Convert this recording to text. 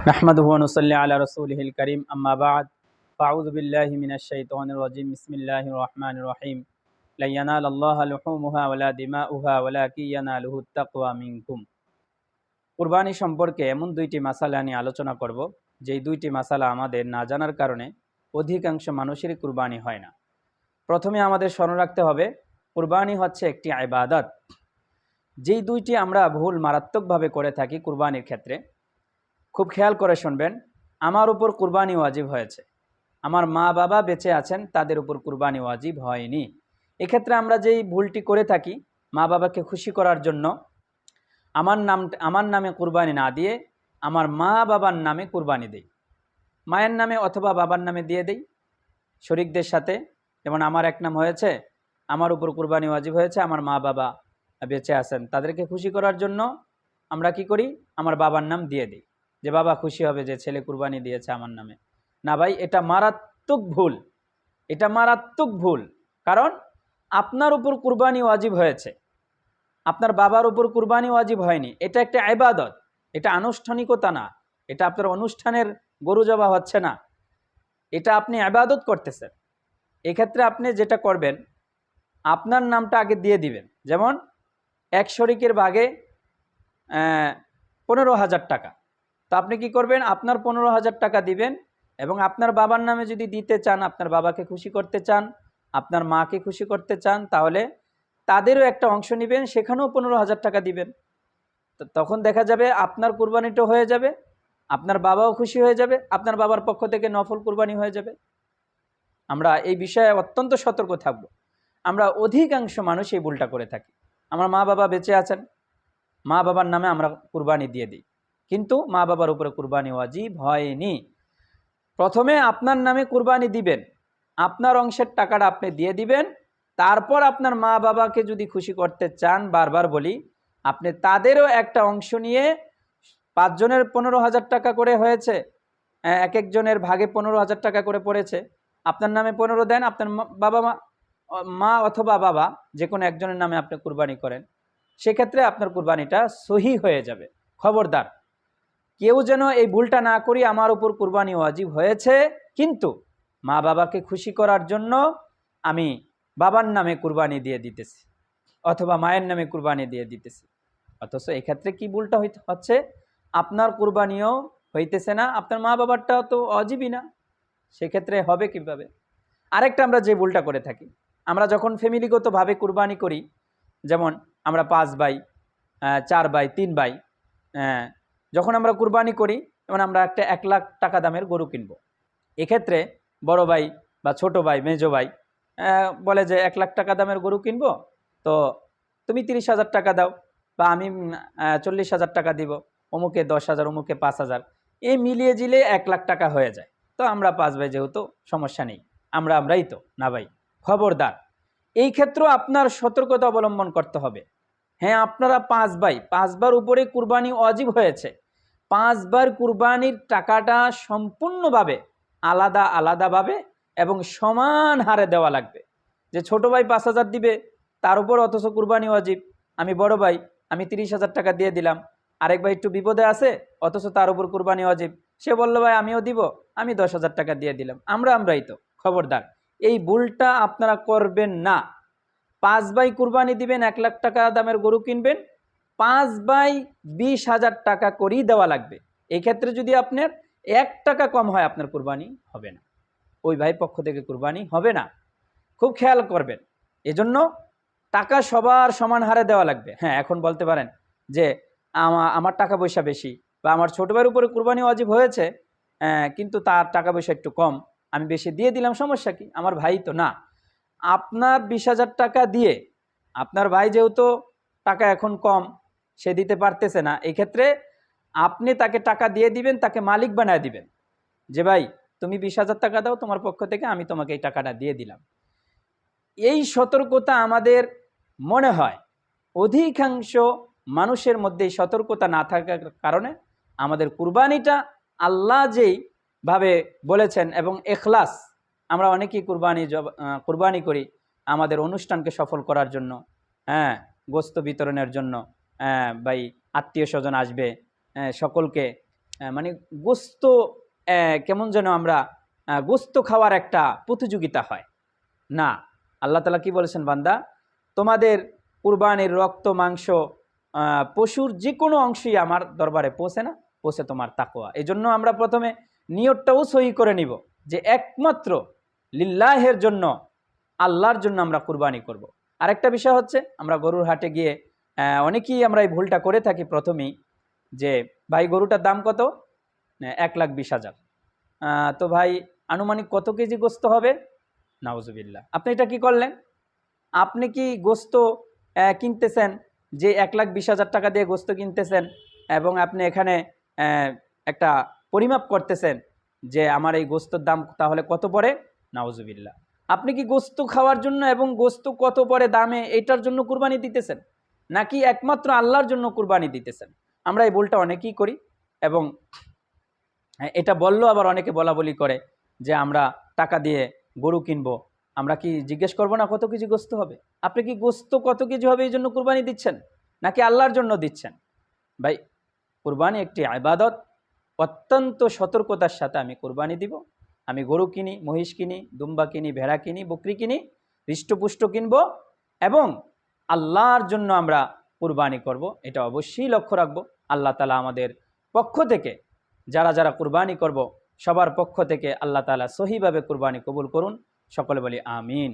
نحمده ونصلي على رسوله الكريم أما بعد فأعوذ بالله من الشيطان الرجيم بسم الله الرحمن الرحيم لن ينال الله لحومها ولا دماؤها ولكن يناله التقوى منكم কুরবানি সম্পর্কে এমন দুইটি মাসালা নিয়ে আলোচনা করব যেই দুইটি মাসালা আমাদের না জানার কারণে অধিকাংশ মানুষেরই কুরবানি হয় না প্রথমে আমাদের স্মরণ রাখতে হবে কুরবানি হচ্ছে একটি আইবাদত যেই দুইটি আমরা ভুল মারাত্মকভাবে করে থাকি কুরবানির ক্ষেত্রে খুব খেয়াল করে শুনবেন, আমার উপর কুরবানি ওয়াজিব হয়েছে। আমার মা বাবা বেঁচে আছেন, তাদের উপর কুরবানি ওয়াজিব হয়নি। এক্ষেত্রে আমরা যেই ভুলটি করে থাকি, মা বাবাকে খুশি করার জন্য, আমার নাম, আমার নামে কুরবানি না দিয়ে, আমার মা বাবার নামে কুরবানি দেই। মায়ের নামে অথবা বাবার নামে দিয়ে দেই, শরিকদের সাথে। যেমন আমার এক নাম হয়েছে, আমার উপর কুরবানি ওয়াজিব হয়েছে, আমার মা বাবা বেঁচে আছেন, তাদেরকে খুশি করার জন্য আমরা কি করি? আমার বাবার নাম দিয়ে দিই। যে বাবা খুশি হবে যে ছেলে কুরবানি দিয়েছে আমার নামে। না ভাই, এটা মারাত্মক ভুল। এটা মারাত্মক ভুল। কারণ আপনার উপর কুরবানি ওয়াজিব হয়েছে। আপনার বাবার উপর কুরবানি ওয়াজিব হয়নি। এটা একটা আইবাদত এটা আনুষ্ঠানিকতা না। এটা আপনার অনুষ্ঠানের গরু জবা হচ্ছে না। এটা আপনি আবাদত করতেছেন। এক্ষেত্রে আপনি যেটা করবেন, আপনার নামটা আগে দিয়ে দিবেন। যেমন, এক শরিকের ভাগে পনেরো হাজার টাকা। তো আপনি কি করবেন? আপনার পনেরো হাজার টাকা দিবেন এবং আপনার বাবার নামে যদি দিতে চান, আপনার বাবাকে খুশি করতে চান, আপনার মাকে খুশি করতে চান, তাহলে তাদেরও একটা অংশ নেবেন, সেখানেও পনেরো হাজার টাকা দিবেন। তো তখন দেখা যাবে আপনার কুরবানিটা হয়ে যাবে, আপনার বাবাও খুশি হয়ে যাবে, আপনার বাবার পক্ষ থেকে নফল কুরবানি হয়ে যাবে। আমরা এই বিষয়ে অত্যন্ত সতর্ক থাকব। আমরা অধিকাংশ মানুষ এই ভুলটা করে থাকি। আমার মা বাবা বেঁচে আছেন। মা বাবার নামে আমরা কুরবানি দিয়ে দিই। কিন্তু মা বাবার উপরে কুরবানি ওয়াজিব হয়নি। প্রথমে আপনার নামে কুরবানি দিবেন, আপনার অংশের টাকাটা আপনি দিয়ে দিবেন, তারপর আপনার মা বাবাকে যদি খুশি করতে চান, বারবার বলি, আপনি তাদেরও একটা অংশ নিয়ে পাঁচজনের পনেরো হাজার টাকা করে হয়েছে এক একজনের ভাগে পনেরো হাজার টাকা করে পড়েছে, আপনার নামে পনেরো দেন, আপনার বাবা মা মা অথবা বাবা, যে কোনো একজনের নামে আপনি কুরবানি করেন, সেক্ষেত্রে আপনার কুরবানিটা সহি হয়ে যাবে। খবরদার। কেউ যেন এই ভুলটা না করি আমার উপর কুরবানি ওয়াজিব হয়েছে, কিন্তু মা বাবাকে খুশি করার জন্য আমি বাবার নামে কুরবানি দিয়ে দিতেছি অথবা মায়ের নামে কুরবানি দিয়ে দিতেছি। অথচ এক্ষেত্রে কি ভুলটা হইতে হচ্ছে? আপনার কুরবানিও হইতেছে না, আপনার মা বাবারটা তো অজীবই না। সেক্ষেত্রে হবে কীভাবে? আরেকটা আমরা যে ভুলটা করে থাকি, আমরা যখন ফ্যামিলিগতভাবে কুরবানি করি, যেমন আমরা পাঁচ ভাই চার ভাই, তিন ভাই যখন আমরা কুরবানি করি যেমন আমরা একটা এক লাখ টাকা দামের গরু কিনবো। এক্ষেত্রে বড় ভাই বা ছোট ভাই, মেজো ভাই বলে যে, এক লাখ টাকা দামের গরু কিনবো? তো তুমি তিরিশ হাজার টাকা দাও বা আমি চল্লিশ হাজার টাকা দিব, অমুকে দশ হাজার, অমুকে পাঁচ হাজার। এই মিলিয়ে জিলে এক লাখ টাকা হয়ে যায়। তো আমরা পাঁচ ভাই যেহেতু, সমস্যা নেই। আমরা, আমরাই তো, না ভাই? খবরদার। এই ক্ষেত্রেও আপনার সতর্কতা অবলম্বন করতে হবে। হ্যাঁ আপনারা পাঁচ ভাই পাঁচবার উপরে কুরবানি অজীব হয়েছে। পাঁচবার কুরবানির টাকাটা সম্পূর্ণভাবে আলাদা আলাদাভাবে এবং সমান হারে দেওয়া লাগবে। যে ছোট ভাই পাঁচ হাজার দিবে, তার উপর অথচ কুরবানি অজীব আমি বড় ভাই, আমি তিরিশ হাজার টাকা দিয়ে দিলাম। আরেক ভাই একটু বিপদে আছে, অথচ তার উপর কুরবানি অজীব সে বলল, ভাই, আমিও দিব, আমি দশ হাজার টাকা দিয়ে দিলাম। আমরা, আমরাই তো, খবরদার। এই ভুলটা আপনারা করবেন না। পাঁচ বাই কুরবানি দিবেন, এক লাখ টাকা দামের গরু কিনবেন পাঁচ বাই বিশ হাজার টাকা করেই দেওয়া লাগবে। এক্ষেত্রে যদি আপনার এক টাকা কম হয়, আপনার কুরবানি হবে না। ওই ভাই পক্ষ থেকে কুরবানি হবে না। খুব খেয়াল করবেন। এজন্য টাকা সবার সমান হারে দেওয়া লাগবে। হ্যাঁ এখন বলতে পারেন যে আমার টাকা পয়সা বেশি বা আমার ছোটো ভাইয়ের উপরে কুরবানি অজীব হয়েছে কিন্তু তার টাকা পয়সা একটু কম, আমি বেশি দিয়ে দিলাম, সমস্যা কি? আমার ভাই তো না। আপনার বিশ হাজার টাকা দিয়ে, আপনার ভাই যেহেতু টাকা এখন কম সে দিতে পারতেছে না। এই ক্ষেত্রে আপনি তাকে টাকা দিয়ে দিবেন, তাকে মালিক বানায় দিবেন। যে ভাই, তুমি বিশ হাজার টাকা দাও, তোমার পক্ষ থেকে আমি তোমাকে এই টাকাটা দিয়ে দিলাম। এই সতর্কতা আমাদের মনে হয় অধিকাংশ মানুষের মধ্যে সতর্কতা না থাকার কারণে আমাদের কুরবানিটা আল্লাহ যেই ভাবে বলেছেন এবং এখলাস, আমরা অনেকেই কুরবানি কুরবানি করি আমাদের অনুষ্ঠানকে সফল করার জন্য হ্যাঁ গোস্ত বিতরণের জন্য। ভাই, আত্মীয় স্বজন আসবে সকলকে মানে গোস্ত কেমন যেন আমরা গোস্ত খাওয়ার একটা প্রতিযোগিতা হয়। না, আল্লাহ তালা কি বলেছেন, বান্দা? তোমাদের কুরবানির রক্ত, মাংস পশুর যে কোনো অংশই আমার দরবারে পৌঁছে না, পৌঁছে তোমার তাকোয়া এই জন্য আমরা প্রথমে নিয়তটাও সহি করে নিব যে একমাত্র লিল্লাহের জন্য, আল্লাহর জন্য আমরা কুরবানি করব। আরেকটা বিষয় হচ্ছে, আমরা গরুর হাটে গিয়ে অনেকেই আমরা এই ভুলটা করে থাকি প্রথমেই যে, ভাই, গরুটার দাম কত? এক লাখ বিশ হাজার। তো ভাই, আনুমানিক কত কেজি গোস্ত হবে? নাউজুবিল্লাহ। আপনি এটা কি করলেন? আপনি কি গোস্ত কিনতেছেন? যে, এক লাখ বিশ হাজার টাকা দিয়ে গোস্ত কিনতেছেন এবং আপনি এখানে একটা পরিমাপ করতেছেন যে, আমার এই গোস্তর দাম তাহলে কত পড়ে? নাউজুবিল্লাহ। আপনি কি গোস্ত খাওয়ার জন্য এবং গোস্ত কত পরে দামে এটার জন্য কুরবানি দিতেছেন? নাকি একমাত্র আল্লাহর জন্য কুরবানি দিতেছেন? আমরা এই ভুলটা অনেকেই করি এবং এটা বললেও আবার অনেকে বলা বলি করে যে আমরা টাকা দিয়ে গরু কিনবো। আমরা কি জিজ্ঞেস করব না কত কেজি গোস্ত হবে? আপনি কি গোস্ত কত কেজি হবে এই জন্য কুরবানি দিচ্ছেন? নাকি আল্লাহর জন্য দিচ্ছেন? ভাই, কুরবানি একটি আবাদত। অত্যন্ত সতর্কতার সাথে আমি কুরবানি দিব। আমি গরু কিনি, মহিষ কিনি, দুম্বা কিনি, ভেড়া কিনি, বকরি কিনি, হৃষ্টপুষ্ট কিনবো এবং আল্লাহর জন্য আমরা কুরবানি করব, এটা অবশ্যই লক্ষ্য রাখব। আল্লাহ তালা আমাদের পক্ষ থেকে যারা যারা কুরবানি করব, সবার পক্ষ থেকে আল্লাহ তালা সহিভাবে কুরবানি কবুল করুন। সকলে বলি আমিন।